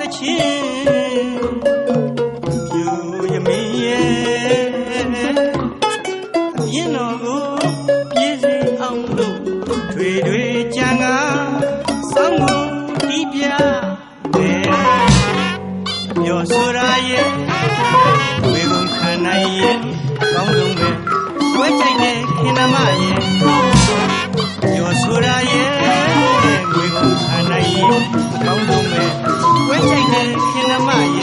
သချင်းပြူရမင်းရဲ့အမြင်တော်ကိုပြည့်စုံအောင်လို့ထွေထွေကြံငါစောင်းကိုဒီပြတယ်ပြောဆိုရရဲ့ဝေကုန်ခဏရဲ့ကောင်းလုံးပဲဝဲကြိုက်တဲ့ခင်မရဲ့ mãe.